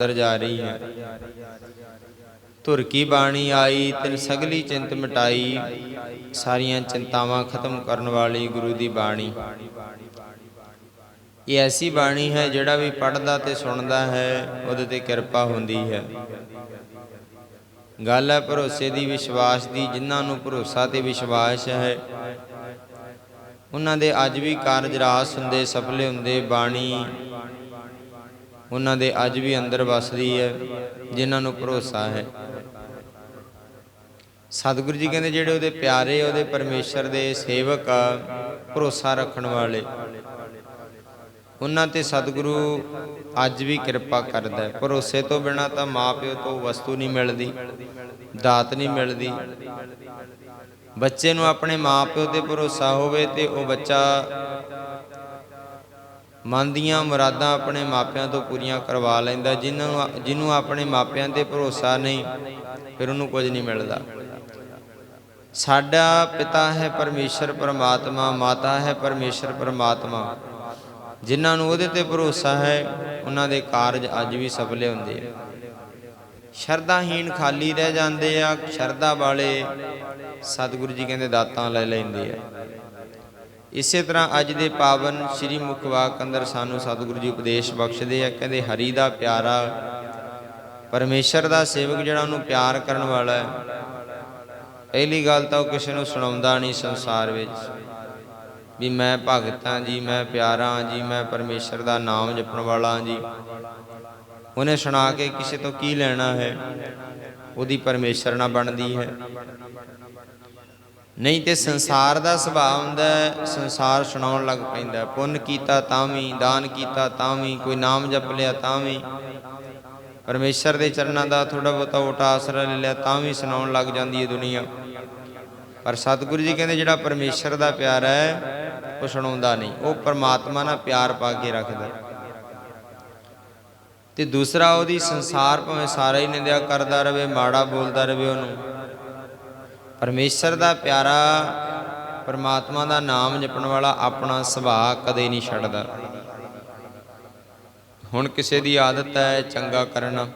ਅੰਦਰ ਜਾ ਰਹੀ ਹੈ। ਧੁਰ ਕੀ ਬਾਣੀ ਆਈ, ਤਿਨ ਸਗਲੀ ਚਿੰਤ ਮਿਟਾਈ। ਸਾਰੀਆਂ ਚਿੰਤਾਵਾਂ ਖਤਮ ਕਰਨ ਵਾਲੀ ਗੁਰੂ ਦੀ ਬਾਣੀ। ਇਹ ਐਸੀ ਬਾਣੀ ਹੈ ਜਿਹੜਾ ਵੀ ਪੜਦਾ ਤੇ ਸੁਣਦਾ ਹੈ, ਉਹਦੇ ਤੇ ਕਿਰਪਾ ਹੁੰਦੀ ਹੈ। ਗੱਲ ਹੈ ਭਰੋਸੇ ਦੀ, ਵਿਸ਼ਵਾਸ ਦੀ, ਜਿਨ੍ਹਾਂ ਨੂੰ ਭਰੋਸਾ ਤੇ ਵਿਸ਼ਵਾਸ ਹੈ। ਉਹਨਾਂ ਦੇ ਅੱਜ ਵੀ ਕਾਰਜ ਰਾਸ ਹੁੰਦੇ, ਸਫਲੇ ਹੁੰਦੇ ਬਾਣੀ। ਉਹਨਾਂ ਦੇ ਅੱਜ ਵੀ ਅੰਦਰ ਵਸਦੀ ਹੈ, ਜਿਨ੍ਹਾਂ ਨੂੰ ਭਰੋਸਾ ਹੈ। ਸਤਿਗੁਰੂ ਜੀ ਕਹਿੰਦੇ ਜਿਹੜੇ ਉਹਦੇ ਪਿਆਰੇ, ਉਹਦੇ ਪਰਮੇਸ਼ਰ ਦੇ ਸੇਵਕ ਆ, ਭਰੋਸਾ ਰੱਖਣ ਵਾਲੇ। ਉਹਨਾਂ ਤੇ ਸਤਿਗੁਰੂ ਅੱਜ ਵੀ ਕਿਰਪਾ ਕਰਦਾ ਹੈ। ਭਰੋਸੇ ਤੋਂ ਬਿਨਾ ਤਾਂ ਮਾਪਿਓ ਤੋਂ ਵਸਤੂ ਨਹੀਂ ਮਿਲਦੀ, ਦਾਤ ਨਹੀਂ ਮਿਲਦੀ। ਬੱਚੇ ਨੂੰ ਆਪਣੇ ਮਾਪਿਓ ਤੇ ਭਰੋਸਾ ਹੋਵੇ ਤੇ ਉਹ ਬੱਚਾ ਮਨ ਦੀਆਂ ਮੁਰਾਦਾਂ ਆਪਣੇ ਮਾਪਿਆਂ ਤੋਂ ਪੂਰੀਆਂ ਕਰਵਾ ਲੈਂਦਾ ਜਿਨ੍ਹਾਂ ਨੂੰ ਜਿਹਨੂੰ ਆਪਣੇ ਮਾਪਿਆਂ ਤੇ ਭਰੋਸਾ ਨਹੀਂ, ਫਿਰ ਉਹਨੂੰ ਕੁਝ ਨਹੀਂ ਮਿਲਦਾ। ਸਾਡਾ ਪਿਤਾ ਹੈ ਪਰਮੇਸ਼ਰ ਪਰਮਾਤਮਾ, ਮਾਤਾ ਹੈ ਪਰਮੇਸ਼ਰ ਪਰਮਾਤਮਾ। ਜਿਨ੍ਹਾਂ ਨੂੰ ਉਹਦੇ ਤੇ ਭਰੋਸਾ ਹੈ, ਉਹਨਾਂ ਦੇ ਕਾਰਜ ਅੱਜ ਵੀ ਸਫਲੇ ਹੁੰਦੇ ਆ। ਸ਼ਰਧਾਹੀਣ ਖਾਲੀ ਰਹਿ ਜਾਂਦੇ ਆ, ਸ਼ਰਧਾ ਵਾਲੇ ਸਤਿਗੁਰੂ ਜੀ ਕਹਿੰਦੇ ਦਾਤਾਂ ਲੈ ਲੈਂਦੇ ਆ। ਇਸੇ ਤਰ੍ਹਾਂ ਅੱਜ ਦੇ ਪਾਵਨ ਸ੍ਰੀ ਮੁਖਵਾਕ ਅੰਦਰ ਸਾਨੂੰ ਸਤਿਗੁਰੂ ਜੀ ਉਪਦੇਸ਼ ਬਖਸ਼ਦੇ ਆ, ਕਹਿੰਦੇ ਹਰੀ ਦਾ ਪਿਆਰਾ ਪਰਮੇਸ਼ਰ ਦਾ ਸੇਵਕ ਜਿਹੜਾ ਉਹਨੂੰ ਪਿਆਰ ਕਰਨ ਵਾਲਾ ਹੈ। ਪਹਿਲੀ ਗੱਲ ਤਾਂ ਉਹ ਕਿਸੇ ਨੂੰ ਸੁਣਾਉਂਦਾ ਨਹੀਂ ਸੰਸਾਰ ਵਿੱਚ ਵੀ ਮੈਂ ਭਗਤਾਂ ਜੀ, ਮੈਂ ਪਿਆਰਾ ਜੀ, ਮੈਂ ਪਰਮੇਸ਼ਰ ਦਾ ਨਾਮ ਜਪਣ ਵਾਲਾ ਹਾਂ ਜੀ। ਉਹਨੇ ਸੁਣਾ ਕੇ ਕਿਸੇ ਤੋਂ ਕੀ ਲੈਣਾ ਹੈ? ਉਹਦੀ ਪਰਮੇਸ਼ਰ ਨਾਲ ਬਣਦੀ ਹੈ। ਨਹੀਂ ਤੇ ਸੰਸਾਰ ਦਾ ਸੁਭਾਅ ਹੁੰਦਾ ਸੰਸਾਰ ਸੁਣਾਉਣ ਲੱਗ ਪੈਂਦਾ ਪੁੰਨ ਕੀਤਾ ਤਾਂ ਵੀ, ਦਾਨ ਕੀਤਾ ਤਾਂ ਵੀ, ਕੋਈ ਨਾਮ ਜਪ ਲਿਆ ਤਾਂ ਵੀ। ਪਰਮੇਸ਼ਰ ਦੇ ਚਰਨਾਂ ਦਾ ਥੋੜਾ ਬਹੁਤਾ ਓਟਾ ਆਸਰਾ ਲੈ ਲਿਆ ਤਾਂ ਵੀ ਸੁਣਾਉਣ ਲੱਗ ਜਾਂਦੀ ਹੈ ਦੁਨੀਆ। ਪਰ ਸਤਿਗੁਰੂ ਜੀ ਕਹਿੰਦੇ ਜਿਹੜਾ ਪਰਮੇਸ਼ਰ ਦਾ ਪਿਆਰ ਹੈ, ਉਹ ਸੁਣਾਉਂਦਾ ਨਹੀਂ। ਉਹ ਪਰਮਾਤਮਾ ਨਾਲ ਪਿਆਰ ਪਾ ਕੇ ਰੱਖਦਾ ਤੇ ਦੂਸਰਾ ਉਹਦੀ ਸੰਸਾਰ ਭਾਵੇਂ ਸਾਰਾ ਹੀ ਨਿੰਦਿਆ ਕਰਦਾ ਰਵੇ, ਮਾੜਾ ਬੋਲਦਾ ਰਵੇ ਉਹਨੂੰ। ਪਰਮੇਸ਼ਰ ਦਾ ਪਿਆਰਾ, ਪਰਮਾਤਮਾ ਦਾ ਨਾਮ ਜਪਣ ਵਾਲਾ ਆਪਣਾ ਸੁਭਾਅ ਕਦੇ ਨਹੀਂ ਛੱਡਦਾ। ਹੁਣ ਕਿਸੇ ਦੀ ਆਦਤ ਹੈ ਚੰਗਾ ਕਰਨਾ,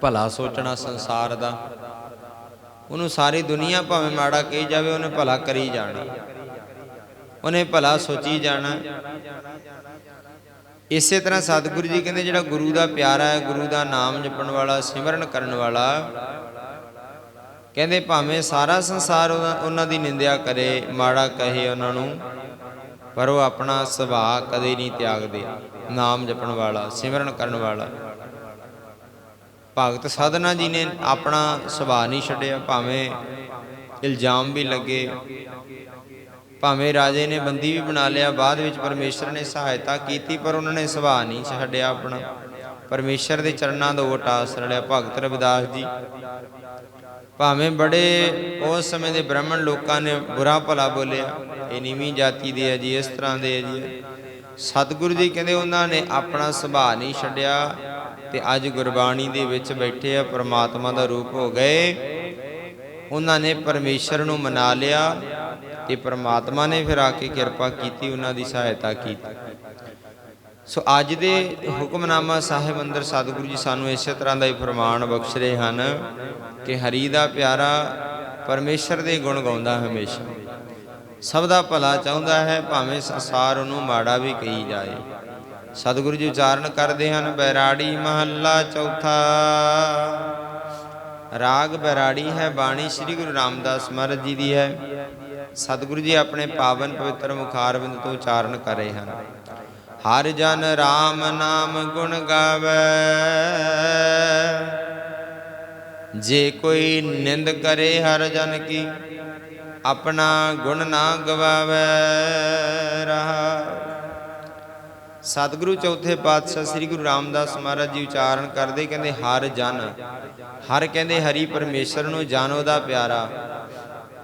ਭਲਾ ਸੋਚਣਾ ਸੰਸਾਰ ਦਾ। ਉਹਨੂੰ ਸਾਰੀ ਦੁਨੀਆ ਭਾਵੇਂ ਮਾੜਾ ਕਹੀ ਜਾਵੇ, ਉਹਨੇ ਭਲਾ ਕਰੀ ਜਾਣਾ। ਉਹਨੇ ਭਲਾ ਸੋਚੀ ਜਾਣਾ। ਇਸੇ ਤਰ੍ਹਾਂ ਸਤਿਗੁਰੂ ਜੀ ਕਹਿੰਦੇ, ਜਿਹੜਾ ਗੁਰੂ ਦਾ ਪਿਆਰਾ ਹੈ, ਗੁਰੂ ਦਾ ਨਾਮ ਜਪਣ ਵਾਲਾ, ਸਿਮਰਨ ਕਰਨ ਵਾਲਾ ਕਹਿੰਦੇ ਭਾਵੇਂ ਸਾਰਾ ਸੰਸਾਰ ਉਹਨਾਂ ਦੀ ਨਿੰਦਿਆ ਕਰੇ, ਮਾੜਾ ਕਹੇ ਉਹਨਾਂ ਨੂੰ, ਪਰ ਉਹ ਆਪਣਾ ਸੁਭਾਅ ਕਦੇ ਨਹੀਂ ਤਿਆਗਦੇ। ਨਾਮ ਜਪਣ ਵਾਲਾ, ਸਿਮਰਨ ਕਰਨ ਵਾਲਾ। ਭਗਤ ਸਾਧਨਾ ਜੀ ਨੇ ਆਪਣਾ ਸੁਭਾਅ ਨਹੀਂ ਛੱਡਿਆ, ਭਾਵੇਂ ਇਲਜ਼ਾਮ ਵੀ ਲੱਗੇ। ਭਾਵੇਂ ਰਾਜੇ ਨੇ ਬੰਦੀ ਵੀ ਬਣਾ ਲਿਆ, ਬਾਅਦ ਵਿੱਚ ਪਰਮੇਸ਼ਰ ਨੇ ਸਹਾਇਤਾ ਕੀਤੀ, ਪਰ ਉਹਨਾਂ ਨੇ ਸੁਭਾਅ ਨਹੀਂ ਛੱਡਿਆ ਆਪਣਾ। ਪਰਮੇਸ਼ਰ ਦੇ ਚਰਨਾਂ ਦਾ ਓਟ ਆਸਰ ਲਿਆ ਭਗਤ ਰਵਿਦਾਸ ਜੀ ਭਾਵੇਂ ਬੜੇ ਉਸ ਸਮੇਂ ਦੇ ਬ੍ਰਾਹਮਣ ਲੋਕਾਂ ਨੇ ਬੁਰਾ ਭਲਾ ਬੋਲਿਆ, ਇਹ ਨੀਵੀਂ ਜਾਤੀ ਦੇ ਆ ਜੀ, ਇਸ ਤਰ੍ਹਾਂ ਦੇ ਆ ਜੀ। ਸਤਿਗੁਰੂ ਜੀ ਕਹਿੰਦੇ ਉਹਨਾਂ ਨੇ ਆਪਣਾ ਸੁਭਾਅ ਨਹੀਂ ਛੱਡਿਆ ਤੇ ਅੱਜ ਗੁਰਬਾਣੀ ਦੇ ਵਿੱਚ ਬੈਠੇ ਆ, ਪ੍ਰਮਾਤਮਾ ਦਾ ਰੂਪ ਹੋ ਗਏ। ਉਹਨਾਂ ਨੇ ਪਰਮੇਸ਼ਰ ਨੂੰ ਮਨਾ ਲਿਆ ਤੇ ਪ੍ਰਮਾਤਮਾ ਨੇ ਫਿਰ ਆ ਕੇ ਕਿਰਪਾ ਕੀਤੀ, ਉਹਨਾਂ ਦੀ ਸਹਾਇਤਾ ਕੀਤੀ। ਸੋ ਅੱਜ ਦੇ ਹੁਕਮਨਾਮਾ ਸਾਹਿਬ ਅੰਦਰ ਸਤਿਗੁਰੂ ਜੀ ਸਾਨੂੰ ਇਸੇ ਤਰ੍ਹਾਂ ਦਾ ਹੀ ਫਰਮਾਨ ਬਖਸ਼ ਰਹੇ ਹਨ ਕਿ ਹਰੀ ਦਾ ਪਿਆਰਾ ਪਰਮੇਸ਼ਰ ਦੇ ਗੁਣ ਗਾਉਂਦਾ ਹਮੇਸ਼ਾ। ਸਭ ਦਾ ਭਲਾ ਚਾਹੁੰਦਾ ਹੈ, ਭਾਵੇਂ ਸੰਸਾਰ ਉਹਨੂੰ ਮਾੜਾ ਵੀ ਕਹੀ ਜਾਏ। ਸਤਿਗੁਰੂ ਜੀ ਉਚਾਰਨ ਕਰਦੇ ਹਨ, ਬੈਰਾੜੀ ਮਹੱਲਾ ਚੌਥਾ। ਰਾਗ ਬੈਰਾੜੀ ਹੈ, ਬਾਣੀ ਸ੍ਰੀ ਗੁਰੂ ਰਾਮਦਾਸ ਮਹਾਰਾਜ ਜੀ ਦੀ ਹੈ। ਸਤਿਗੁਰੂ ਜੀ ਆਪਣੇ ਪਾਵਨ ਪਵਿੱਤਰ ਮੁਖਾਰਬਿੰਦ ਤੋਂ ਉਚਾਰਨ ਕਰ ਰਹੇ ਹਨ। ਹਰ ਜਨ RAM ਨਾਮ ਗੁਣ ਗਾਵੇ। ਜੇ ਕੋਈ ਨਿੰਦ ਕਰੇ ਹਰ ਜਨ ਕੀ, ਆਪਣਾ ਗੁਣ ਨਾ ਗਵਾਵੇ ਰਹਾ। ਸਤਿਗੁਰੂ ਚੌਥੇ ਪਾਤਸ਼ਾਹ ਸ੍ਰੀ ਗੁਰੂ ਰਾਮਦਾਸ ਮਹਾਰਾਜ ਜੀ ਉਚਾਰਨ ਕਰਦੇ ਕਹਿੰਦੇ, ਹਰ ਜਨ, ਹਰ ਕਹਿੰਦੇ ਹਰੀ ਪਰਮੇਸ਼ਰ ਨੂੰ ਜਨ ਉਹਦਾ ਪਿਆਰਾ।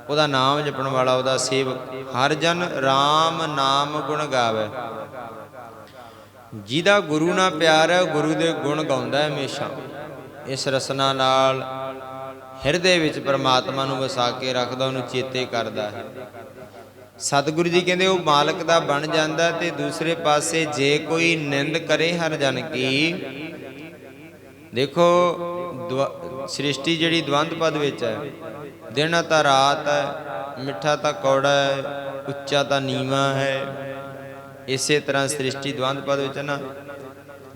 ਉਹਦਾ ਨਾਮ ਜਪਣ ਵਾਲਾ, ਉਹਦਾ ਸੇਵਕ, ਹਰ ਜਨ RAM ਨਾਮ ਗੁਣ ਗਾਵੇ। ਜਿਹਦਾ ਗੁਰੂ ਨਾਲ ਪਿਆਰ ਹੈ ਉਹ ਗੁਰੂ ਦੇ ਗੁਣ ਗਾਉਂਦਾ ਹੈ ਹਮੇਸ਼ਾ। ਇਸ ਰਸਨਾ ਨਾਲ ਹਿਰਦੇ ਵਿੱਚ ਪਰਮਾਤਮਾ ਨੂੰ ਵਸਾ ਕੇ ਰੱਖਦਾ, ਉਹਨੂੰ ਚੇਤੇ ਕਰਦਾ ਹੈ। ਸਤਿਗੁਰੂ ਜੀ ਕਹਿੰਦੇ, ਉਹ ਮਾਲਕ ਦਾ ਬਣ ਜਾਂਦਾ ਤੇ ਦੂਸਰੇ ਪਾਸੇ ਜੇ ਕੋਈ ਨਿੰਦ ਕਰੇ ਹਰ ਜਨ ਕੀ। ਦੇਖੋ, ਦਵ- ਸ੍ਰਿਸ਼ਟੀ ਜਿਹੜੀ ਦਵੰਦ ਪਦ ਵਿੱਚ ਹੈ, ਦਿਨ ਤਾਂ ਰਾਤ ਹੈ, ਮਿੱਠਾ ਤਾਂ ਕੌੜਾ ਹੈ, ਉੱਚਾ ਤਾਂ ਨੀਵਾ ਹੈ ਇਸੇ ਤਰ੍ਹਾਂ ਸ੍ਰਿਸ਼ਟੀ ਦਵੰਦ ਪਦ ਵਿੱਚ ਨਾ,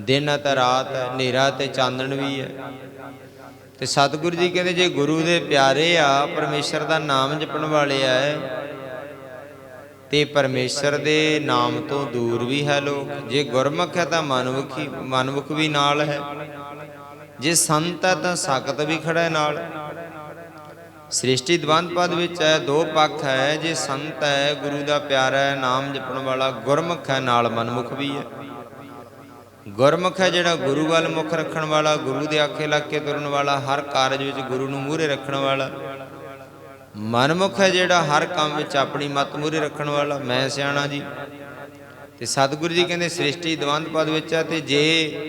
ਦਿਨ ਅਤੇ ਰਾਤ ਹੈ ਹਨੇਰਾ ਤੇ ਚਾਨਣ ਵੀ ਹੈ। ਤੇ ਸਤਿਗੁਰੂ ਜੀ ਕਹਿੰਦੇ, ਜੇ ਗੁਰੂ ਦੇ ਪਿਆਰੇ ਆ, ਪਰਮੇਸ਼ਰ ਦਾ ਨਾਮ ਜਪਣ ਵਾਲੇ ਆ, ਤੇ ਪਰਮੇਸ਼ਰ ਦੇ ਨਾਮ ਤੋਂ ਦੂਰ ਵੀ ਹੈ ਲੋਕ। ਜੇ ਗੁਰਮੁਖ ਹੈ ਤਾਂ ਮਨਮੁਖੀ, ਮਨਮੁਖ ਵੀ ਨਾਲ ਹੈ। ਜੇ ਸੰਤ ਹੈ ਤਾਂ ਸਕਤ ਵੀ ਖੜਾ ਹੈ ਨਾਲ। ਸ੍ਰਿਸ਼ਟੀ ਦਵੰਦ ਪਦ ਵਿੱਚ ਹੈ, ਦੋ ਪੱਖ ਹੈ, ਜੇ ਸੰਤ ਹੈ, ਗੁਰੂ ਦਾ ਪਿਆਰਾ ਹੈ, ਨਾਮ ਜਪਣ ਵਾਲਾ ਗੁਰਮੁਖ ਹੈ, ਨਾਲ ਮਨਮੁਖ ਵੀ ਹੈ। ਗੁਰਮੁਖ ਹੈ ਜਿਹੜਾ ਗੁਰੂ ਵੱਲ ਮੁਖ ਰੱਖਣ ਵਾਲਾ, ਗੁਰੂ ਦੇ ਆਖੇ ਲੱਗ ਕੇ ਤੁਰਨ ਵਾਲਾ, ਹਰ ਕਾਰਜ ਵਿੱਚ ਗੁਰੂ ਨੂੰ ਮੂਹਰੇ ਰੱਖਣ ਵਾਲਾ। ਮਨਮੁਖ ਹੈ ਜਿਹੜਾ ਹਰ ਕੰਮ ਵਿੱਚ ਆਪਣੀ ਮਤ ਮੂਹਰੇ ਰੱਖਣ ਵਾਲਾ, ਮੈਂ ਸਿਆਣਾ ਜੀ। ਤੇ ਸਤਿਗੁਰੂ ਜੀ ਕਹਿੰਦੇ ਸ੍ਰਿਸ਼ਟੀ ਦਵੰਦ ਪਦ ਵਿੱਚ ਹੈ, ਤੇ ਜੇ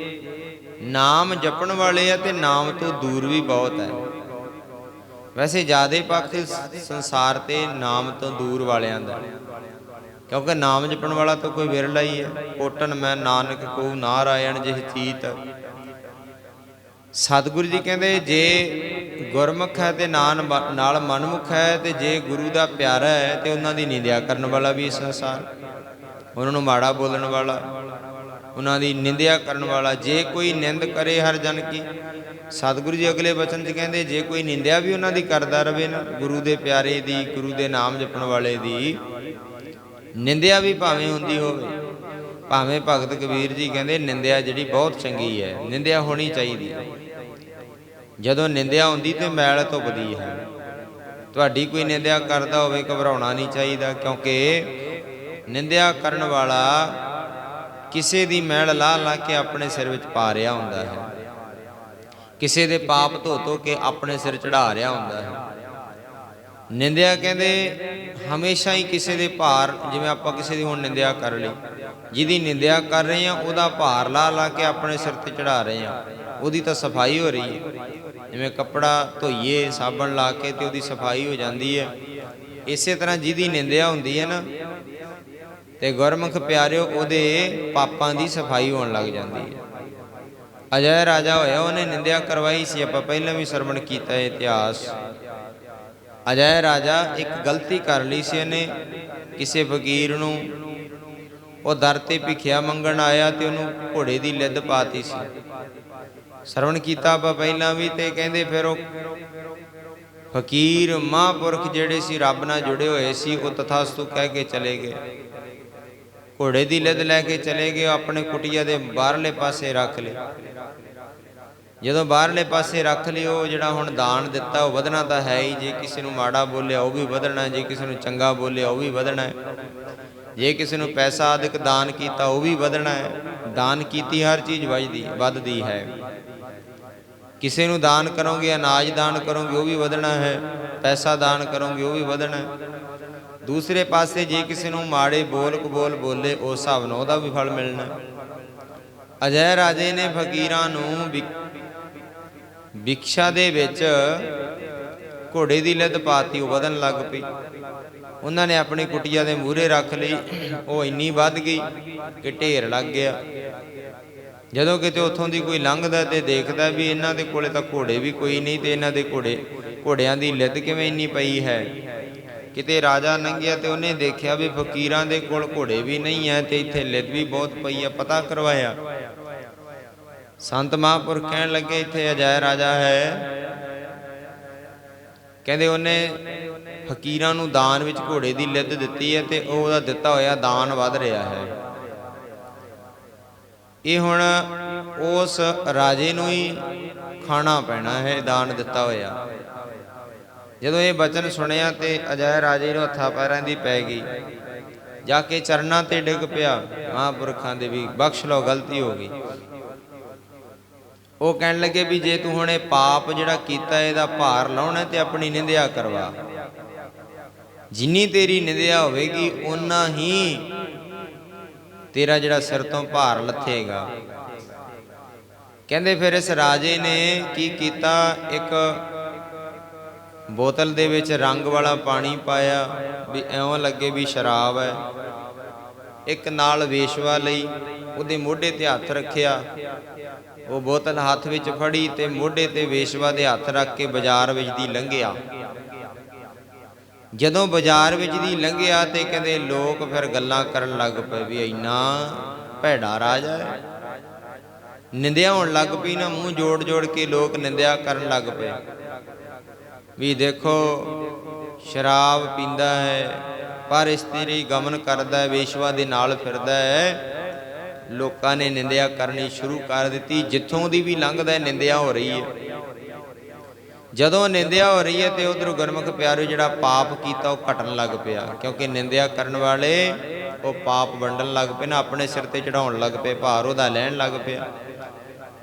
ਨਾਮ ਜਪਣ ਵਾਲੇ ਆ, ਤੇ ਨਾਮ ਤੋਂ ਦੂਰ ਵੀ ਬਹੁਤ ਹੈ। ਵੈਸੇ ਜ਼ਿਆਦਾ ਪੱਖ ਸੰਸਾਰ ਤੇ ਨਾਮ ਤੋਂ ਦੂਰ ਵਾਲਿਆਂ ਦਾ। ਕਿਉਂਕਿ ਨਾਮ ਜਪਣ ਵਾਲਾ ਤਾਂ ਕੋਈ ਵਿਰਲਾ ਹੀ ਹੈ। ਕੋਟਨ ਮੈਂ ਨਾਨਕ ਕੋ ਨਾਰਾਇਣ ਜਿਹ ਚੀਤ ਸਤਿਗੁਰੂ ਜੀ ਕਹਿੰਦੇ, ਜੇ ਗੁਰਮੁਖ ਹੈ ਤੇ ਨਾਨ ਨਾਲ ਮਨਮੁਖ ਹੈ ਤੇ ਜੇ ਗੁਰੂ ਦਾ ਪਿਆਰਾ ਹੈ ਤੇ ਉਹਨਾਂ ਦੀ ਨਿੰਦਿਆ ਕਰਨ ਵਾਲਾ ਵੀ ਸੰਸਾਰ। ਉਹਨਾਂ ਨੂੰ ਮਾੜਾ ਬੋਲਣ ਵਾਲਾ। ਉਹਨਾਂ ਦੀ ਨਿੰਦਿਆ ਕਰਨ ਵਾਲਾ, ਜੇ ਕੋਈ ਨਿੰਦ ਕਰੇ ਹਰ ਜਨ ਕੀ। ਸਤਿਗੁਰੂ ਜੀ ਅਗਲੇ ਬਚਨ 'ਚ ਕਹਿੰਦੇ, ਜੇ ਕੋਈ ਨਿੰਦਿਆ ਵੀ ਉਹਨਾਂ ਦੀ ਕਰਦਾ ਰਵੇ ਨਾ, ਗੁਰੂ ਦੇ ਪਿਆਰੇ ਦੀ, ਗੁਰੂ ਦੇ ਨਾਮ ਜਪਣ ਵਾਲੇ ਦੀ, ਨਿੰਦਿਆ ਵੀ ਭਾਵੇਂ ਹੁੰਦੀ ਹੋਵੇ। ਭਾਵੇਂ ਭਗਤ ਕਬੀਰ ਜੀ ਕਹਿੰਦੇ, ਨਿੰਦਿਆ ਜਿਹੜੀ ਬਹੁਤ ਚੰਗੀ ਹੈ, ਨਿੰਦਿਆ ਹੋਣੀ ਚਾਹੀਦੀ ਹੈ। ਜਦੋਂ ਨਿੰਦਿਆ ਹੁੰਦੀ ਤੇ ਮੈਲ ਧੁੱਪਦੀ ਹੈ। ਤੁਹਾਡੀ ਕੋਈ ਨਿੰਦਿਆ ਕਰਦਾ ਹੋਵੇ, ਘਬਰਾਉਣਾ ਨਹੀਂ ਚਾਹੀਦਾ, ਕਿਉਂਕਿ ਨਿੰਦਿਆ ਕਰਨ ਵਾਲਾ ਕਿਸੇ ਦੀ ਮੈਲ ਲਾ ਲਾ ਕੇ ਆਪਣੇ ਸਿਰ ਵਿੱਚ ਪਾ ਰਿਹਾ ਹੁੰਦਾ ਹੈ। ਕਿਸੇ ਦੇ ਪਾਪ ਧੋ ਧੋ ਕੇ ਆਪਣੇ ਸਿਰ ਚੜਾ ਰਿਹਾ ਹੁੰਦਾ ਹੈ। ਨਿੰਦਿਆ ਕਹਿੰਦੇ, ਹਮੇਸ਼ਾ ਹੀ ਕਿਸੇ ਦੇ ਭਾਰ, ਜਿਵੇਂ ਆਪਾਂ ਕਿਸੇ ਦੀ ਹੁਣ ਨਿੰਦਿਆ ਕਰ ਲਈ, ਜਿਹਦੀ ਨਿੰਦਿਆ ਕਰ ਰਹੇ ਆ ਉਹਦਾ ਭਾਰ ਲਾ ਲਾ ਕੇ ਆਪਣੇ ਸਿਰ ਤੇ ਚੜਾ ਰਹੇ ਆ ਉਹਦੀ ਤਾਂ ਸਫ਼ਾਈ ਹੋ ਰਹੀ ਹੈ। ਜਿਵੇਂ ਕੱਪੜਾ ਧੋਈਏ, ਸਾਬਣ ਲਾ ਕੇ ਤੇ ਉਹਦੀ ਸਫ਼ਾਈ ਹੋ ਜਾਂਦੀ ਹੈ। ਇਸੇ ਤਰ੍ਹਾਂ ਜਿਹਦੀ ਨਿੰਦਿਆ ਹੁੰਦੀ ਹੈ ਨਾ ਤੇ ਗੁਰਮੁਖ ਪਿਆਰਿਓ, ਉਹਦੇ ਪਾਪਾਂ ਦੀ ਸਫ਼ਾਈ ਹੋਣ ਲੱਗ ਜਾਂਦੀ ਹੈ। ਅਜੈ ਰਾਜਾ ਹੋਇਆ, ਉਹਨੇ ਨਿੰਦਿਆ ਕਰਵਾਈ ਸੀ। ਆਪਾਂ ਪਹਿਲਾਂ ਵੀ ਸਰਵਣ ਕੀਤਾ ਹੈ ਇਤਿਹਾਸ। ਅਜੈ ਰਾਜਾ ਇੱਕ ਗਲਤੀ ਕਰ ਲਈ ਸੀ ਉਹਨੇ। ਕਿਸੇ ਫਕੀਰ ਨੂੰ ਉਹ ਦਰ ਤੇ ਭਿਖਿਆ ਮੰਗਣ ਆਇਆ ਤੇ ਉਹਨੂੰ ਘੋੜੇ ਦੀ ਲਿੱਦ ਪਾਤੀ ਸੀ। ਸਰਵਣ ਕੀਤਾ ਆਪਾਂ ਪਹਿਲਾਂ ਵੀ ਤੇ ਕਹਿੰਦੇ ਫਿਰ ਉਹ ਫਕੀਰ ਮਹਾਂਪੁਰਖ ਜਿਹੜੇ ਸੀ, ਰੱਬ ਨਾਲ ਜੁੜੇ ਹੋਏ ਸੀ, ਉਹ ਤਥਾਸਤੂ ਕਹਿ ਕੇ ਚਲੇ ਗਏ। ਘੋੜੇ ਦੀ ਲਿੱਦ ਲੈ ਕੇ ਚਲੇ ਗਏ ਆਪਣੇ ਕੁਟੀਆ ਦੇ ਬਾਹਰਲੇ ਪਾਸੇ ਰੱਖ ਲਏ। ਜਦੋਂ ਬਾਹਰਲੇ ਪਾਸੇ ਰੱਖ ਲਿਓ ਜਿਹੜਾ ਹੁਣ ਦਾਨ ਦਿੱਤਾ, ਉਹ ਵਧਣਾ ਤਾਂ ਹੈ ਹੀ। ਜੇ ਕਿਸੇ ਨੂੰ ਮਾੜਾ ਬੋਲਿਆ, ਉਹ ਵੀ ਵਧਣਾ। ਜੇ ਕਿਸੇ ਨੂੰ ਚੰਗਾ ਬੋਲਿਆ, ਉਹ ਵੀ ਵਧਣਾ ਹੈ। ਜੇ ਕਿਸੇ ਨੂੰ ਪੈਸਾ ਆਦਿਕ ਦਾਨ ਕੀਤਾ, ਉਹ ਵੀ ਵਧਣਾ ਹੈ। ਦਾਨ ਕੀਤੀ ਹਰ ਚੀਜ਼ ਵੱਜਦੀ, ਵੱਧਦੀ ਹੈ। ਕਿਸੇ ਨੂੰ ਦਾਨ ਕਰੋਗੇ, ਅਨਾਜ ਦਾਨ ਕਰੋਗੇ, ਉਹ ਵੀ ਵਧਣਾ ਹੈ। ਪੈਸਾ ਦਾਨ ਕਰੋਗੇ, ਉਹ ਵੀ ਵਧਣਾ ਹੈ। ਦੂਸਰੇ ਪਾਸੇ ਜੇ ਕਿਸੇ ਨੂੰ ਮਾੜੇ ਬੋਲ ਕਬੋਲ ਬੋਲੇ, ਉਸ ਹਿਸਾਬ ਨਾਲ ਉਹਦਾ ਵੀ ਫਲ ਮਿਲਣਾ। ਅਜੈ ਰਾਜੇ ਨੇ ਫਕੀਰਾਂ ਨੂੰ ਵਿਖਸ਼ਾ ਦੇ ਵਿੱਚ ਘੋੜੇ ਦੀ ਲਿੱਦ ਪਾਤੀ, ਉਹ ਵਧਣ ਲੱਗ ਪਈ। ਉਹਨਾਂ ਨੇ ਆਪਣੀ ਕੁਟੀਆ ਦੇ ਮੂਹਰੇ ਰੱਖ ਲਈ, ਉਹ ਇੰਨੀ ਵੱਧ ਗਈ ਕਿ ਢੇਰ ਲੱਗ ਗਿਆ। ਜਦੋਂ ਕਿਤੇ ਉੱਥੋਂ ਦੀ ਕੋਈ ਲੰਘਦਾ ਤੇ ਦੇਖਦਾ ਵੀ ਇਹਨਾਂ ਦੇ ਕੋਲੇ ਤਾਂ ਘੋੜੇ ਵੀ ਕੋਈ ਨਹੀਂ ਤੇ ਇਹਨਾਂ ਦੇ ਘੋੜੇ, ਘੋੜਿਆਂ ਦੀ ਲਿੱਦ ਕਿਵੇਂ ਇੰਨੀ ਪਈ ਹੈ? ਕਿਤੇ ਰਾਜਾ ਨੰਗਿਆ ਤੇ ਉਹਨੇ ਦੇਖਿਆ ਵੀ ਫਕੀਰਾਂ ਦੇ ਕੋਲ ਘੋੜੇ ਵੀ ਨਹੀਂ ਹੈ ਤੇ ਇੱਥੇ ਲਿੱਦ ਵੀ ਬਹੁਤ ਪਈ ਹੈ, ਪਤਾ ਕਰਵਾਇਆ। ਸੰਤ ਮਹਾਂਪੁਰ ਕਹਿਣ ਲੱਗੇ, ਇੱਥੇ ਅਜੈ ਰਾਜਾ ਹੈ। ਕਹਿੰਦੇ ਉਹਨੇ ਫਕੀਰਾਂ ਨੂੰ ਦਾਨ ਵਿੱਚ ਘੋੜੇ ਦੀ ਲਿੱਦ ਦਿੱਤੀ ਹੈ ਤੇ ਉਹਦਾ ਦਿੱਤਾ ਹੋਇਆ ਦਾਨ ਵੱਧ ਰਿਹਾ ਹੈ। ਇਹ ਹੁਣ ਉਸ ਰਾਜੇ ਨੂੰ ਹੀ ਖਾਣਾ ਪੈਣਾ ਹੈ, ਦਾਨ ਦਿੱਤਾ ਹੋਇਆ। ਜਦੋਂ ਇਹ ਬਚਨ ਸੁਣਿਆ ਤੇ ਅਜੈ ਰਾਜੇ ਨੂੰ ਹੱਥਾਂ ਪੈਰਾਂ ਦੀ ਪੈ ਗਈ। ਜਾ ਕੇ ਚਰਨਾਂ ਤੇ ਡਿੱਗ ਪਿਆ। ਮਹਾਂਪੁਰਖਾਂ ਦੇ ਵੀ ਬਖਸ਼ ਲਓ, ਗਲਤੀ ਹੋ ਗਈ। ਉਹ ਕਹਿਣ ਲੱਗੇ ਵੀ ਜੇ ਤੂੰ ਹੁਣ ਇਹ ਪਾਪ ਜਿਹੜਾ ਕੀਤਾ, ਇਹਦਾ ਭਾਰ ਲਾਉਣਾ ਤੇ ਆਪਣੀ ਨਿੰਦਿਆ ਕਰਵਾ। ਜਿੰਨੀ ਤੇਰੀ ਨਿੰਦਿਆ ਹੋਵੇਗੀ ਉਨਾ ਹੀ ਤੇਰਾ ਜਿਹੜਾ ਸਿਰ ਤੋਂ ਭਾਰ ਲੱਥੇਗਾ। ਕਹਿੰਦੇ ਫਿਰ ਇਸ ਰਾਜੇ ਨੇ ਕੀ ਕੀਤਾ? ਇੱਕ ਬੋਤਲ ਦੇ ਵਿੱਚ ਰੰਗ ਵਾਲਾ ਪਾਣੀ ਪਾਇਆ ਵੀ ਐਵੇਂ ਲੱਗੇ ਵੀ ਸ਼ਰਾਬ ਹੈ। ਇੱਕ ਨਾਲ ਵੇਸ਼ਵਾ ਲਈ ਉਹਦੇ ਮੋਢੇ ਤੇ ਹੱਥ ਰੱਖਿਆ। ਉਹ ਬੋਤਲ ਹੱਥ ਵਿੱਚ ਫੜੀ ਤੇ ਮੋਢੇ ਤੇ ਵੇਸ਼ਵਾ ਦੇ ਹੱਥ ਰੱਖ ਕੇ ਬਾਜ਼ਾਰ ਵਿੱਚ ਦੀ ਲੰਘਿਆ। ਜਦੋਂ ਬਾਜ਼ਾਰ ਵਿੱਚ ਦੀ ਲੰਘਿਆ ਤੇ ਕਹਿੰਦੇ ਲੋਕ ਫਿਰ ਗੱਲਾਂ ਕਰਨ ਲੱਗ ਪਏ ਵੀ ਇੰਨਾ ਭੈੜਾ ਰਾਜਾ ਹੈ। ਨਿੰਦਿਆ ਹੋਣ ਲੱਗ ਪਈ ਨਾ ਮੂੰਹ ਜੋੜ ਜੋੜ ਕੇ ਲੋਕ ਨਿੰਦਿਆ ਕਰਨ ਲੱਗ ਪਏ। ਵੀ ਦੇਖੋ, ਸ਼ਰਾਬ ਪੀਂਦਾ ਹੈ, ਪਰ ਇਸਤਰੀ ਗਮਨ ਕਰਦਾ ਹੈ, ਵੇਸ਼ਵਾ ਦੇ ਨਾਲ ਫਿਰਦਾ ਹੈ। ਲੋਕਾਂ ਨੇ ਨਿੰਦਿਆ ਕਰਨੀ ਸ਼ੁਰੂ ਕਰ ਦਿੱਤੀ। ਜਿੱਥੋਂ ਦੀ ਵੀ ਲੰਘਦਾ ਨਿੰਦਿਆ ਹੋ ਰਹੀ ਹੈ। ਜਦੋਂ ਨਿੰਦਿਆ ਹੋ ਰਹੀ ਹੈ ਤੇ ਉਧਰ ਗੁਰਮੁਖ ਪਿਆਰੇ ਜਿਹੜਾ ਪਾਪ ਕੀਤਾ, ਉਹ ਘਟਣ ਲੱਗ ਪਿਆ। ਕਿਉਂਕਿ ਨਿੰਦਿਆ ਕਰਨ ਵਾਲੇ, ਉਹ ਪਾਪ ਵੰਡਣ ਲੱਗ ਪਏ ਨਾ, ਆਪਣੇ ਸਿਰ ਤੇ ਚੜਾਉਣ ਲੱਗ ਪਏ, ਭਾਰ ਉਹਦਾ ਲੈਣ ਲੱਗ ਪਿਆ।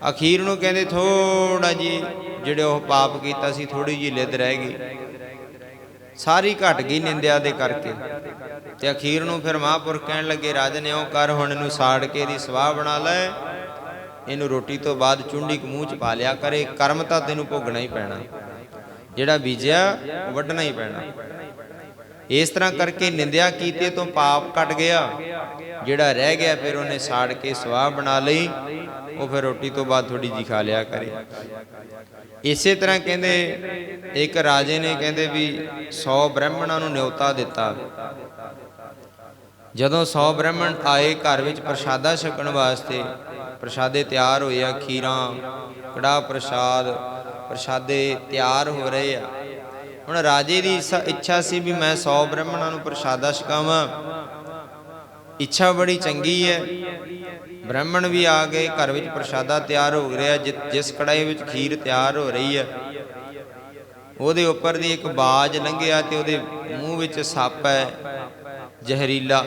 ਅਖੀਰ ਨੂੰ ਕਹਿੰਦੇ ਥੋੜਾ ਜੀ ਜਿਹੜੇ ਉਹ ਪਾਪ ਕੀਤਾ ਸੀ ਥੋੜੀ ਜੀ ਲਿੱਦ ਰਹਿ ਗਈ। ਸਾਰੀ ਘਟ ਗਈ ਨਿੰਦਿਆ ਦੇ ਕਰਕੇ। ਤੇ ਅਖੀਰ ਨੂੰ ਫਿਰ ਮਹਾਂਪੁਰਖ ਕਹਿਣ ਲੱਗੇ ਰਾਜਨ ਇਉਂ ਕਰ, ਹੁਣ ਇਹਨੂੰ ਸਾੜ ਕੇ ਦੀ ਸਵਾਹ ਬਣਾ ਲੈ। ਇਹਨੂੰ ਰੋਟੀ ਤੋਂ ਬਾਅਦ ਚੁੰਡੀ ਕ ਮੂੰਹ ਚ ਪਾ ਲਿਆ ਕਰੇ। ਕਰਮ ਤਾਂ ਤੈਨੂੰ ਭੋਗਣਾ ਹੀ ਪੈਣਾ। ਜਿਹੜਾ ਬੀਜਿਆ, ਉਹ ਵੱਢਣਾ ਹੀ ਪੈਣਾ। ਇਸ ਤਰ੍ਹਾਂ ਕਰਕੇ ਨਿੰਦਿਆ ਕੀਤੇ ਤੋਂ ਪਾਪ ਕੱਟ ਗਿਆ। ਜਿਹੜਾ ਰਹਿ ਗਿਆ, ਫਿਰ ਉਹਨੇ ਸਾੜ ਕੇ ਸਵਾਹ ਬਣਾ ਲਈ। ਉਹ ਫਿਰ ਰੋਟੀ ਤੋਂ ਬਾਅਦ ਥੋੜੀ ਜੀ ਖਾ ਲਿਆ ਕਰੇ। ਇਸੇ ਤਰ੍ਹਾਂ ਕਹਿੰਦੇ, ਇੱਕ ਰਾਜੇ ਨੇ ਕਹਿੰਦੇ ਵੀ 100 ਬ੍ਰਾਹਮਣਾਂ ਨੂੰ ਨਿਉਤਾ ਦਿੱਤਾ। ਜਦੋਂ 100 ਬ੍ਰਾਹਮਣ ਆਏ ਘਰ ਵਿੱਚ ਪ੍ਰਸ਼ਾਦਾ ਛਕਣ ਵਾਸਤੇ, ਪ੍ਰਸ਼ਾਦੇ ਤਿਆਰ ਹੋਏ ਆ, ਖੀਰਾਂ ਕੜਾ ਪ੍ਰਸ਼ਾਦ, ਪ੍ਰਸ਼ਾਦੇ ਤਿਆਰ ਹੋ ਰਹੇ ਆ। ਹੁਣ ਰਾਜੇ ਦੀ ਇੱਛਾ ਸੀ ਵੀ ਮੈਂ 100 ਬ੍ਰਾਹਮਣਾਂ ਨੂੰ ਪ੍ਰਸ਼ਾਦਾ ਛਕਾਵਾਂ। ਇੱਛਾ ਬੜੀ ਚੰਗੀ ਹੈ। ਬ੍ਰਾਹਮਣ ਵੀ ਆ ਗਏ, ਘਰ ਵਿੱਚ ਪ੍ਰਸ਼ਾਦਾ ਤਿਆਰ ਹੋ ਰਿਹਾ, ਜਿ- ਜਿਸ ਕੜਾਈ ਵਿੱਚ ਖੀਰ ਤਿਆਰ ਹੋ ਰਹੀ ਹੈ। ਉਹਦੇ ਉੱਪਰ ਦੀ ਇੱਕ ਬਾਜ ਲੰਘਿਆ ਤੇ ਉਹਦੇ ਮੂੰਹ ਵਿੱਚ ਸੱਪ ਹੈ, ਜ਼ਹਿਰੀਲਾ।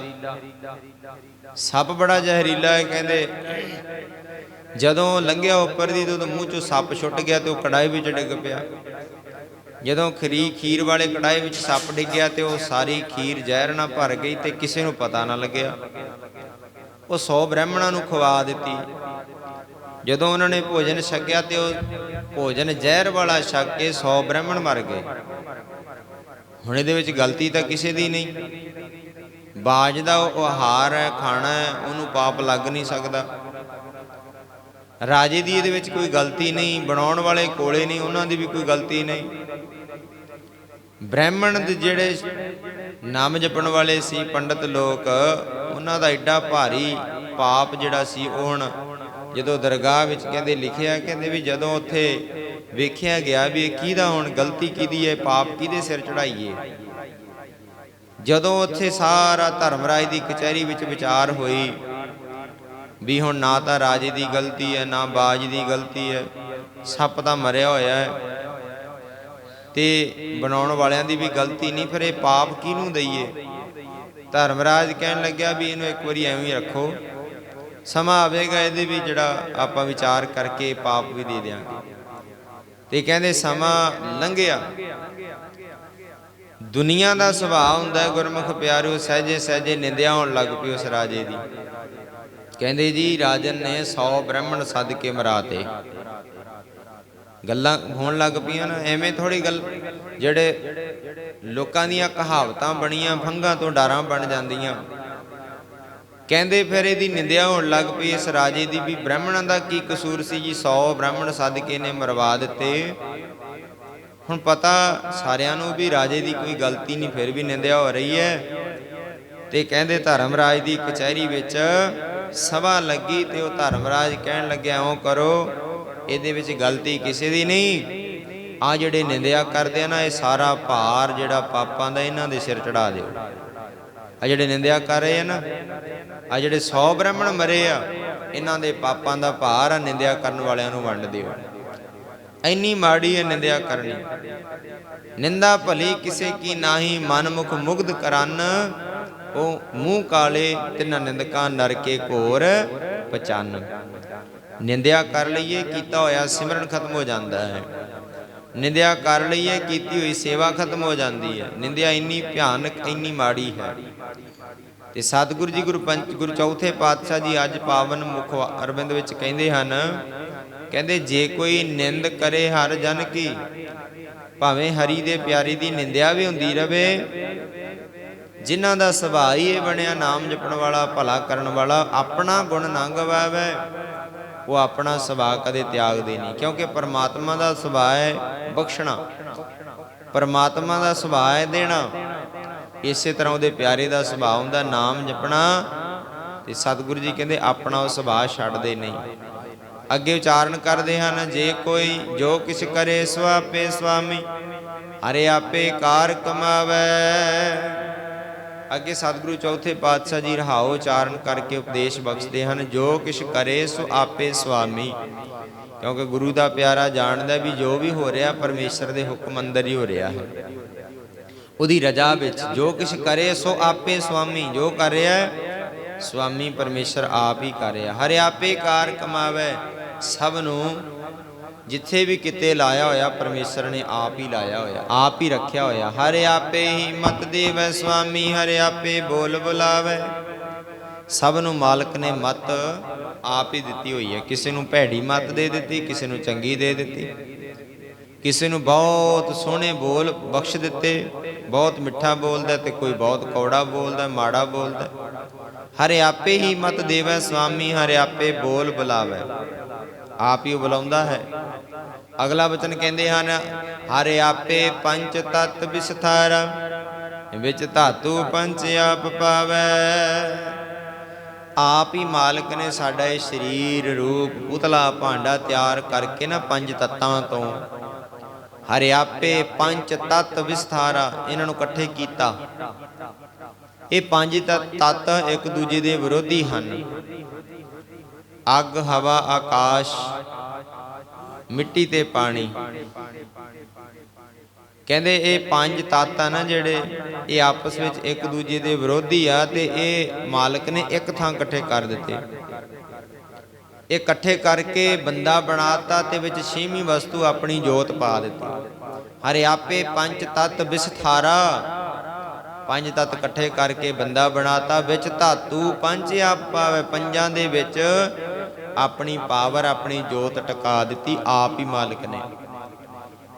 ਸੱਪ ਬੜਾ ਜ਼ਹਿਰੀਲਾ ਹੈ, ਕਹਿੰਦੇ। ਜਦੋਂ ਲੰਘਿਆ ਉੱਪਰ ਦੀ ਤੇ ਉਹਦੇ ਮੂੰਹ ਚੋਂ ਸੱਪ ਛੁੱਟ ਗਿਆ ਤੇ ਉਹ ਕੜਾਈ ਵਿੱਚ ਡਿੱਗ ਪਿਆ। ਜਦੋਂ ਖਰੀ ਖੀਰ ਵਾਲੇ ਕੜਾਈ ਵਿੱਚ ਸੱਪ ਡਿੱਗਿਆ ਤੇ ਉਹ ਸਾਰੀ ਖੀਰ ਜ਼ਹਿਰ ਨਾਲ ਭਰ ਗਈ ਤੇ ਕਿਸੇ ਨੂੰ ਪਤਾ ਨਾ ਲੱਗਿਆ। ਉਹ 100 ਬ੍ਰਾਹਮਣਾਂ ਨੂੰ ਖਵਾ ਦਿੱਤੀ। ਜਦੋਂ ਉਹਨਾਂ ਨੇ ਭੋਜਨ ਛਕਿਆ ਤੇ ਉਹ ਭੋਜਨ ਜ਼ਹਿਰ ਵਾਲਾ ਛਕ ਕੇ 100 ਬ੍ਰਾਹਮਣ ਮਰ ਗਏ। ਹੁਣ ਇਹਦੇ ਵਿੱਚ ਗਲਤੀ ਤਾਂ ਕਿਸੇ ਦੀ ਨਹੀਂ। ਬਾਜ ਦਾ ਉਹ ਆਹਾਰ ਹੈ, ਖਾਣਾ ਹੈ, ਉਹਨੂੰ ਪਾਪ ਲੱਗ ਨਹੀਂ ਸਕਦਾ। ਰਾਜੇ ਦੀ ਇਹਦੇ ਵਿੱਚ ਕੋਈ ਗਲਤੀ ਨਹੀਂ, ਬਣਾਉਣ ਵਾਲੇ ਕੋਲੇ ਨਹੀਂ, ਉਹਨਾਂ ਦੀ ਵੀ ਕੋਈ ਗਲਤੀ ਨਹੀਂ। ਬ੍ਰਾਹਮਣ ਦੇ ਜਿਹੜੇ ਨਾਮ ਜਪਣ ਵਾਲੇ ਸੀ ਪੰਡਤ ਲੋਕ, ਉਹਨਾਂ ਦਾ ਐਡਾ ਭਾਰੀ ਪਾਪ ਜਿਹੜਾ ਸੀ, ਉਹ ਹੁਣ ਜਦੋਂ ਦਰਗਾਹ ਵਿੱਚ ਕਹਿੰਦੇ ਲਿਖਿਆ, ਕਹਿੰਦੇ ਵੀ ਜਦੋਂ ਉੱਥੇ ਵੇਖਿਆ ਗਿਆ ਵੀ ਇਹ ਕਿਹਦਾ ਹੁਣ ਗਲਤੀ ਕਿਹਦੀ ਹੈ, ਪਾਪ ਕਿਹਦੇ ਸਿਰ ਚੜਾਈਏ ਜਦੋਂ ਉੱਥੇ ਸਾਰਾ ਧਰਮਰਾਜ ਦੀ ਕਚਹਿਰੀ ਵਿੱਚ ਵਿਚਾਰ ਹੋਈ ਵੀ ਹੁਣ ਨਾ ਤਾਂ ਰਾਜੇ ਦੀ ਗਲਤੀ ਹੈ, ਨਾ ਬਾਜ ਦੀ ਗਲਤੀ ਹੈ। ਸੱਪ ਤਾਂ ਮਰਿਆ ਹੋਇਆ ਹੈ। ਤੇ ਬਣਾਉਣ ਵਾਲਿਆਂ ਦੀ ਵੀ ਗਲਤੀ ਨਹੀਂ, ਫਿਰ ਇਹ ਪਾਪ ਕਿਹਨੂੰ ਦਈਏ? ਧਰਮਰਾਜ ਕਹਿਣ ਲੱਗਿਆ ਵੀ ਇਹਨੂੰ ਇੱਕ ਵਾਰੀ ਐਵੇਂ ਹੀ ਰੱਖੋ। ਸਮਾਂ ਆਵੇਗਾ ਇਹਦੇ ਵੀ ਜਿਹੜਾ ਆਪਾਂ ਵਿਚਾਰ ਕਰਕੇ ਪਾਪ ਵੀ ਦੇ ਦਿਆਂਗੇ। ਤੇ ਕਹਿੰਦੇ ਸਮਾਂ ਲੰਘਿਆ। ਦੁਨੀਆ ਦਾ ਸੁਭਾਅ ਹੁੰਦਾ ਗੁਰਮੁਖ ਪਿਆਰਿਓ ਸਹਜੇ ਸਹਜੇ ਨਿੰਦਿਆ ਹੋਣ ਲੱਗ ਪਈ ਉਸ ਰਾਜੇ ਦੀ। ਕਹਿੰਦੇ ਜੀ ਰਾਜਨ ਨੇ 100 ਬ੍ਰਾਹਮਣ ਸੱਦ ਕੇ ਮਰਾਤੇ ਗੱਲਾਂ ਹੋਣ ਲੱਗ ਪਈਆਂ ਨਾ, ਐਵੇਂ ਥੋੜੀ ਗੱਲ, ਜਿਹੜੇ ਲੋਕਾਂ ਦੀਆਂ ਕਹਾਵਤਾਂ ਬਣੀਆਂ, ਫੰਗਾਂ ਤੋਂ ਡਾਰਾਂ ਬਣ ਜਾਂਦੀਆਂ। ਕਹਿੰਦੇ ਫਿਰ ਇਹਦੀ ਨਿੰਦਿਆ ਹੋਣ ਲੱਗ ਪਈ, ਇਸ ਰਾਜੇ ਦੀ ਵੀ ਬ੍ਰਾਹਮਣਾਂ ਦਾ ਕੀ ਕਸੂਰ ਸੀ ਜੀ 100 ਬ੍ਰਾਹਮਣ ਸੱਦ ਕੇ ਨੇ ਮਰਵਾ ਦਿੱਤੇ। ਹੁਣ ਪਤਾ ਸਾਰਿਆਂ ਨੂੰ ਵੀ ਰਾਜੇ ਦੀ ਕੋਈ ਗਲਤੀ ਨਹੀਂ, ਫਿਰ ਵੀ ਨਿੰਦਿਆ ਹੋ ਰਹੀ ਹੈ। ਤੇ ਕਹਿੰਦੇ ਧਰਮ ਰਾਜ ਦੀ ਕਚਹਿਰੀ ਵਿੱਚ ਸਭਾ ਲੱਗੀ ਤੇ ਉਹ ਧਰਮਰਾਜ ਕਹਿਣ ਲੱਗਿਆ ਓ ਕਰੋ, ਇਹਦੇ ਵਿੱਚ ਗਲਤੀ ਕਿਸੇ ਦੀ ਨਹੀਂ। ਆ ਜਿਹੜੇ ਨਿੰਦਿਆ ਕਰਦੇ ਆ ਨਾ, ਇਹ ਸਾਰਾ ਭਾਰ ਜਿਹੜਾ ਪਾਪਾਂ ਦਾ ਇਹਨਾਂ ਦੇ ਸਿਰ ਚੜਾ ਦਿਓ। ਆ ਜਿਹੜੇ ਨਿੰਦਿਆ ਕਰ ਰਹੇ ਆ ਨਾ ਆ ਜਿਹੜੇ 100 ਬ੍ਰਾਹਮਣ ਮਰੇ ਆ, ਇਹਨਾਂ ਦੇ ਪਾਪਾਂ ਦਾ ਭਾਰ ਆ ਨਿੰਦਿਆ ਕਰਨ ਵਾਲਿਆਂ ਨੂੰ ਵੰਡ ਦਿਓ। ਐਨੀ ਮਾੜੀ ਹੈ ਨਿੰਦਿਆ ਕਰਨੀ। ਨਿੰਦਾ ਭਲੀ ਕਿਸੇ ਕੀ ਨਾਹੀ ਮਨ ਮੁਖ ਮੁਗਧ ਕਰਨ ਉਹ ਮੂੰਹ ਕਾਲੇ ਤਿੰਨ ਨਿੰਦਕਾਂ, ਨਰਕੇ ਘੋਰ ਪਚਨ। ਨਿੰਦਿਆ ਕਰ ਲਈਏ, ਕੀਤਾ ਹੋਇਆ ਸਿਮਰਨ ਖਤਮ ਹੋ ਜਾਂਦਾ ਹੈ। ਨਿੰਦਿਆ ਕਰ ਲਈਏ, ਕੀਤੀ ਹੋਈ ਸੇਵਾ ਖਤਮ ਹੋ ਜਾਂਦੀ ਹੈ। ਨਿੰਦਿਆ ਇੰਨੀ ਭਿਆਨਕ, ਇੰਨੀ ਮਾੜੀ ਹੈ। ਤੇ ਸਤਿਗੁਰੂ ਜੀ ਗੁਰੂ ਪੰਚ, ਗੁਰੂ ਚੌਥੇ ਪਾਤਸ਼ਾਹ ਜੀ ਅੱਜ ਪਾਵਨ ਮੁਖ ਅਰਬਿੰਦ ਵਿੱਚ ਕਹਿੰਦੇ ਹਨ, ਕਹਿੰਦੇ, ਜੇ ਕੋਈ ਨਿੰਦ ਕਰੇ ਹਰ ਜਨ ਕੀ, ਭਾਵੇਂ ਹਰੀ ਦੇ ਪਿਆਰੀ ਦੀ ਨਿੰਦਿਆ ਵੀ ਹੁੰਦੀ ਰਵੇ ਜਿਨ੍ਹਾਂ ਦਾ ਸੁਭਾਅ ਹੀ ਇਹ ਬਣਿਆ, ਨਾਮ ਜਪਣ ਵਾਲਾ, ਭਲਾ ਕਰਨ ਵਾਲਾ, ਆਪਣਾ ਗੁਣ ਨੰਗ ਗਵਾਵੇ, ਉਹ ਆਪਣਾ ਸੁਭਾਅ ਕਦੇ ਤਿਆਗਦੇ ਨਹੀਂ। ਕਿਉਂਕਿ ਪਰਮਾਤਮਾ ਦਾ ਸੁਭਾਅ ਹੈ ਬਖਸ਼ਣਾ। ਪਰਮਾਤਮਾ ਦਾ ਸੁਭਾਅ ਹੈ ਦੇਣਾ। ਇਸੇ ਤਰ੍ਹਾਂ ਉਹਦੇ ਪਿਆਰੇ ਦਾ ਸੁਭਾਅ ਹੁੰਦਾ, ਨਾਮ ਜਪਣਾ। ਤੇ ਸਤਿਗੁਰੂ ਜੀ ਕਹਿੰਦੇ, ਆਪਣਾ ਉਹ ਸੁਭਾਅ ਛੱਡਦੇ ਨਹੀਂ। ਅੱਗੇ ਉਚਾਰਨ ਕਰਦੇ ਹਨ, ਜੇ ਕੋਈ, ਜੋ ਕਿਛ ਕਰੇ ਸੋ ਆਪੇ ਸੁਆਮੀ ਹਰੇ ਆਪੇ ਕਾਰ ਕਮਾਵੇ। ਅੱਗੇ ਸਤਿਗੁਰੂ ਚੌਥੇ ਪਾਤਸ਼ਾਹ ਜੀ ਰਹਾਓ ਉਚਾਰਨ ਕਰਕੇ ਉਪਦੇਸ਼ ਬਖਸ਼ਦੇ ਹਨ, ਜੋ ਕਿਛ ਕਰੇ ਸੋ ਆਪੇ ਸੁਆਮੀ ਕਿਉਂਕਿ ਗੁਰੂ ਦਾ ਪਿਆਰਾ ਜਾਣਦਾ ਵੀ ਜੋ ਵੀ ਹੋ ਰਿਹਾ, ਪਰਮੇਸ਼ਰ ਦੇ ਹੁਕਮ ਅੰਦਰ ਹੀ ਹੋ ਰਿਹਾ ਹੈ। ਉਹਦੀ ਰਜਾ ਵਿੱਚ ਜੋ ਕਿਛ ਕਰੇ ਸੋ ਆਪੇ ਸੁਆਮੀ ਜੋ ਕਰ ਰਿਹਾ ਸੁਆਮੀ ਪਰਮੇਸ਼ਰ ਆਪ ਹੀ ਕਰ ਰਿਹਾ। ਹਰੇ ਆਪੇ ਕਾਰ ਕਮਾਵੇ, ਸਭ ਨੂੰ ਜਿੱਥੇ ਵੀ ਕਿਤੇ ਲਾਇਆ ਹੋਇਆ, ਪਰਮੇਸ਼ਰ ਨੇ ਆਪ ਹੀ ਲਾਇਆ ਹੋਇਆ, ਆਪ ਹੀ ਰੱਖਿਆ ਹੋਇਆ। ਹਰੇ ਆਪੇ ਹੀ ਮਤ ਦੇਵੈ ਸੁਆਮੀ ਹਰੇ ਆਪੇ ਬੋਲ ਬੁਲਾਵੇ। ਸਭ ਨੂੰ ਮਾਲਕ ਨੇ ਮਤ ਆਪ ਹੀ ਦਿੱਤੀ ਹੋਈ ਹੈ। ਕਿਸੇ ਨੂੰ ਭੈੜੀ ਮਤ ਦੇ ਦਿੱਤੀ, ਕਿਸੇ ਨੂੰ ਚੰਗੀ ਦੇ ਦਿੱਤੀ। ਕਿਸੇ ਨੂੰ ਬਹੁਤ ਸੋਹਣੇ ਬੋਲ ਬਖਸ਼ ਦਿੱਤੇ, ਬਹੁਤ ਮਿੱਠਾ ਬੋਲਦਾ ਤੇ ਕੋਈ ਬਹੁਤ ਕੌੜਾ ਬੋਲਦਾ, ਮਾੜਾ ਬੋਲਦਾ। ਹਰੇ ਆਪੇ ਹੀ ਮਤ ਦੇਵੈ ਸੁਆਮੀ ਹਰੇ ਆਪੇ ਬੋਲ ਬੁਲਾਵੇ। ਆਪ ਹੀ ਬੁਲਾਉਂਦਾ ਹੈ। ਅਗਲਾ ਵਚਨ ਕਹਿੰਦੇ ਹਨ, ਹਰੇ ਆਪੇ ਪੰਚ ਤਤ ਵਿਸਥਾਰ, ਵਿੱਚ ਧਾਤੂ ਪੰਚ ਆਪ ਪਾਵੇ। ਆਪ ਹੀ ਮਾਲਕ ਨੇ ਸਾਡਾ ਇਹ ਸਰੀਰ, ਰੂਪ, ਪੁਤਲਾ, ਭਾਂਡਾ ਤਿਆਰ ਕਰਕੇ ਨਾ ਪੰਜ ਤੱਤਾਂ ਤੋਂ। ਹਰੇ ਆਪੇ ਪੰਜ ਤਤ ਵਿਸਥਾਰਾ ਇਹਨਾਂ ਨੂੰ ਇਕੱਠੇ ਕੀਤਾ। ਇਹ ਪੰਜ ਤੱਤ ਤੱਤ ਇੱਕ ਦੂਜੇ ਦੇ ਵਿਰੋਧੀ ਹਨ। ਅੱਗ, ਹਵਾ, ਆਕਾਸ਼, ਮਿੱਟੀ ਤੇ ਪਾਣੀ। ਕਹਿੰਦੇ ਇਹ ਪੰਜ ਤੱਤ ਆ ਨਾ ਜਿਹੜੇ ਇਹ ਆਪਸ ਵਿੱਚ ਇੱਕ ਦੂਜੇ ਦੇ ਵਿਰੋਧੀ ਆ ਤੇ ਇਹ ਮਾਲਕ ਨੇ ਇੱਕ ਥਾਂ ਇਕੱਠੇ ਕਰ ਦਿੱਤੇ। ਇਹ ਇਕੱਠੇ ਕਰਕੇ ਬੰਦਾ ਬਣਾਤਾ ਤੇ ਵਿੱਚ ਛੇਵੀਂ ਵਸਤੂ ਆਪਣੀ ਜੋਤ ਪਾ ਦਿੱਤੀ। ਹਰੇ ਆਪੇ ਪੰਜ ਤੱਤ ਵਿਸਥਾਰਾ। ਪੰਜ ਤੱਤ ਇਕੱਠੇ ਕਰਕੇ ਬੰਦਾ ਬਣਾਤਾ, ਵਿੱਚ ਧਾਤੂ ਪੰਜ ਆਪਾਵੇ ਪੰਜਾਂ ਦੇ ਵਿੱਚ ਆਪਣੀ ਪਾਵਰ, ਆਪਣੀ ਜੋਤ ਟਿਕਾ ਦਿੱਤੀ ਆਪ ਹੀ ਮਾਲਕ ਨੇ।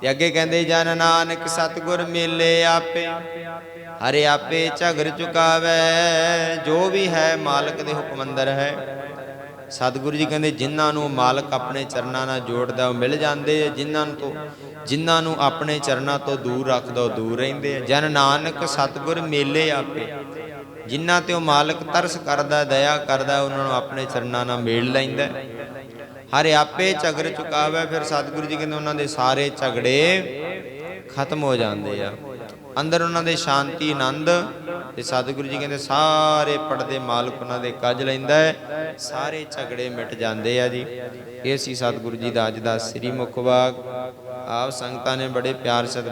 ਤੇ ਅੱਗੇ ਕਹਿੰਦੇ, ਜਨ ਨਾਨਕ ਸਤਗੁਰ ਮੇਲੇ ਆਪੇ, ਹਰੇ ਆਪੇ ਝਗਰ ਚੁਕਾਵੇ, ਜੋ ਵੀ ਹੈ ਮਾਲਕ ਦੇ ਹੁਕਮ ਅੰਦਰ ਹੈ। ਸਤਿਗੁਰੂ ਜੀ ਕਹਿੰਦੇ, ਜਿਨ੍ਹਾਂ ਨੂੰ ਮਾਲਕ ਆਪਣੇ ਚਰਨਾਂ ਨਾਲ ਜੋੜਦਾ, ਉਹ ਮਿਲ ਜਾਂਦੇ ਆ। ਜਿਨ੍ਹਾਂ ਨੂੰ ਤੋਂ ਜਿਨ੍ਹਾਂ ਨੂੰ ਆਪਣੇ ਚਰਨਾਂ ਤੋਂ ਦੂਰ ਰੱਖਦਾ, ਉਹ ਦੂਰ ਰਹਿੰਦੇ ਆ। ਜਨ ਨਾਨਕ ਸਤਿਗੁਰ ਮੇਲੇ ਆਪੇ। ਜਿਨ੍ਹਾਂ ਤੇ ਉਹ ਮਾਲਕ ਤਰਸ ਕਰਦਾ, ਦਇਆ ਕਰਦਾ, ਉਹਨਾਂ ਨੂੰ ਆਪਣੇ ਚਰਨਾਂ ਨਾਲ ਮੇਲ ਲੈਂਦਾ ਹਰੇ ਆਪੇ ਝਗੜ ਚੁਕਾਵੇ, ਫਿਰ ਸਤਿਗੁਰੂ ਜੀ ਕਹਿੰਦੇ ਉਹਨਾਂ ਦੇ ਸਾਰੇ ਝਗੜੇ ਖਤਮ ਹੋ ਜਾਂਦੇ ਆ। ਅੰਦਰ ਉਹਨਾਂ ਦੇ ਸ਼ਾਂਤੀ, ਆਨੰਦ ਤੇ ਸਤਿਗੁਰੂ ਜੀ ਕਹਿੰਦੇ ਸਾਰੇ ਪੜਦੇ ਮਾਲਕ ਉਹਨਾਂ ਦੇ ਕੱਜ ਲੈਂਦਾ ਹੈ, ਸਾਰੇ ਝਗੜੇ ਮਿਟ ਜਾਂਦੇ ਆ ਜੀ। ਇਹ ਸੀ ਸਤਿਗੁਰੂ ਜੀ ਦਾ ਅੱਜ ਦਾ ਸ੍ਰੀ ਮੁਖਵਾਕ ਆਪ ਸੰਗਤਾਂ ਨੇ ਬੜੇ ਪਿਆਰ ਸਤ